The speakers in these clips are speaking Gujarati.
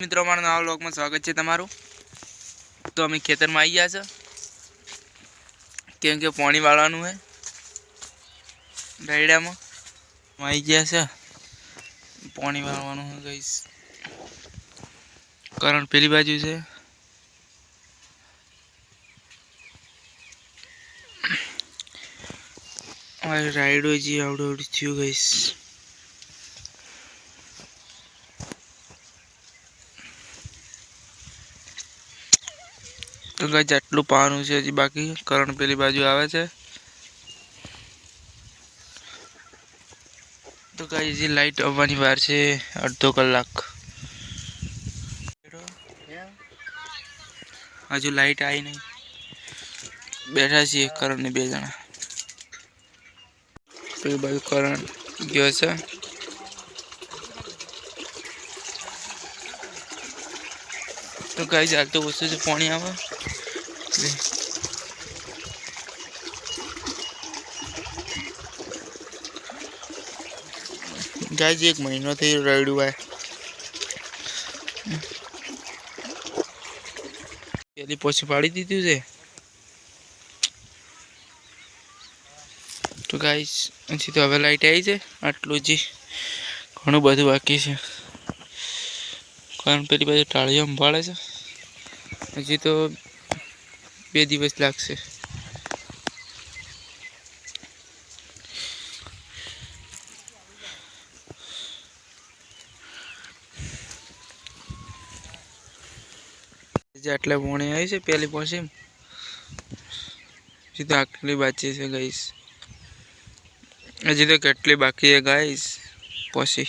મિત્રો અમારા નવા વ્લોગમાં સ્વાગત છે તમારું તો અમે ખેતરમાં આવી ગયા છે કેમ કે પાણી વાળવાનું છે ડાયડામાં આવી ગયા છે પાણી વાળવાનું છે ગઈશ કારણ પેલી બાજુ છે રાઈડો જે આવડું આવડું થયું ગઈશ તો ગાઈસ આટલું પાવાનું છે હજી બાકી. કરણ પેલી બાજુ આવે છે. તો ગાઈસ, હજી લાઈટ આવવાની વાર છે અડધો કલાક. હજુ લાઈટ આવી નહીં. બેઠા છીએ કરણ ને બે જણા. પેલી બાજુ કરણ ગયો છે. તો કઈ હાલ તો ઓછું છે પાણી આવે. ગાય એક મહિનો થઈ રડ્યું ભાઈ પેલી પછી પાડી દીધું છે. તો ગાઈસ, હજી તો હવે લાઈટ આવી છે. આટલું જ. ઘણું બધું બાકી છે. કારણ પેલી બાજુ ટાળીઓ સંભાળે છે હજી તો બે દિવસ લાગશે હજી આટલા પોણે આવી છે પેલી પાસે હજી તો આટલી બાકી છે ગાઈસ હજી તો કેટલી બાકી છે ગાઈસ પછી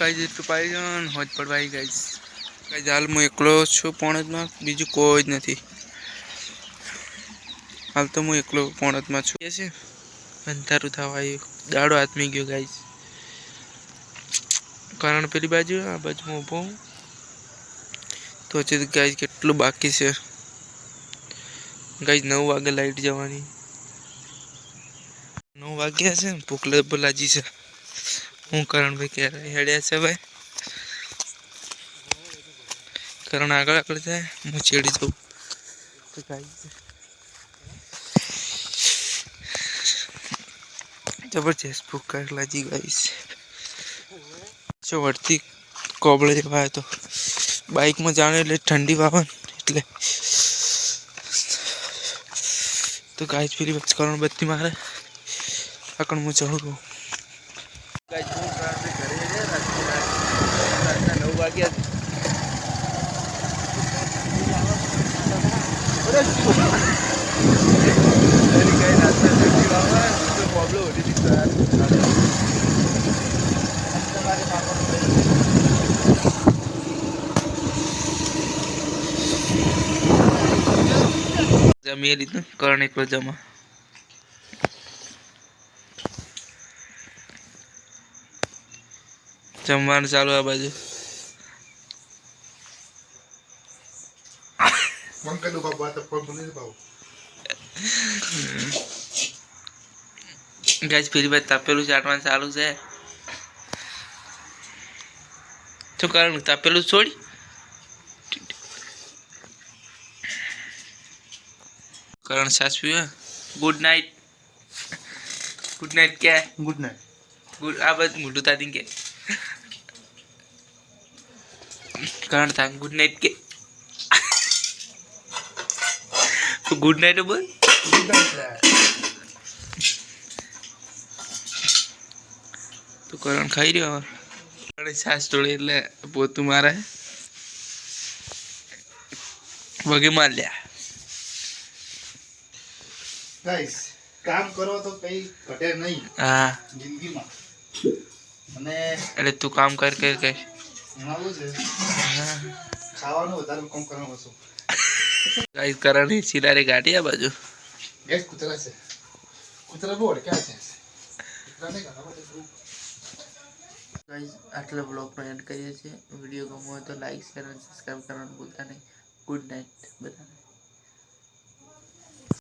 કઈ જેટલું પાઈ જવાનું હોજ પડવા આવી ગઈ કાંઈ હાલ હું એકલો છું પોણતમાં બીજું કોઈ જ નથી. હાલ તો હું એકલો પોણતમાં છું. છે? અંધારું થવા આવ્યું. દાડો આત્મી ગયો ગાઈસ કારણ પેલી બાજુ, આ બાજુ હું ઊભો તો હજી ગાઈસ કેટલું બાકી છે. ગાઈઝ નવ વાગે લાઈટ જવાની. નવ વાગ્યા છે ને, ભૂખ લાજી છે. હું કરણભાઈ ક્યારે હેડ્યા છે ભાઈ કરણ આગળ આગળ જાય હું ચેડી જાઉં તો ગાઈસ જબરજસ્ત ભૂખ લાગી ગઈ છે વળતી કોબળે જવાય તો બાઇકમાં જાણે એટલે ઠંડી વાવન એટલે તો ગાય પેલી વચ્ચે કરણ બત્તી મારે આગળ હું ચડું વાગ્યા જમી લીધું કરણ એકલો જમા જમવાનું ચાલુ આ બાજુ. પંકજનું બાપુ આ તો પગ નહીં બાપુ ગાઈસ ફરી બાદ તાપેલું ચાટવાનું ચાલુ છે શું કારણ તાપેલું છોડી કરણ સાસ પીવે ગુડ નાઇટ ગુડ નાઇટ ક્યાં ગુડ નાઇટ ગુડ આ બધું મોટું તાતી કે કરણ તા ગુડ નાઇટ કે ગુડ નાઇટ બોલ તું કરણ ખાઈ રહ્યો હવે? છાસ તોડે એટલે પોતું મારે. વગે માર લ્યા. ગાઈસ કામ કરો તો કઈ ઘટે નહીં. હા. જિંદગીમાં. અને એટલે તું કામ કર કર કર. એમાં શું છે? ખાવાનું વધારે કામ કરવાનું ઓછું ગાઈસ કરણી સિલારે ગાડી આ બાજુ. ગેસ કૂતરા છે. કૂતરા બહુ અડક્યા છે? ગાઈસ આટલા બ્લોગનો એન્ડ કરીએ છીએ. વીડિયો ગમો હોય તો લાઈક શેર અને સબસ્ક્રાઈબ કરવાનું ભૂલતા નહીં. ગુડ નાઇટ બધાને.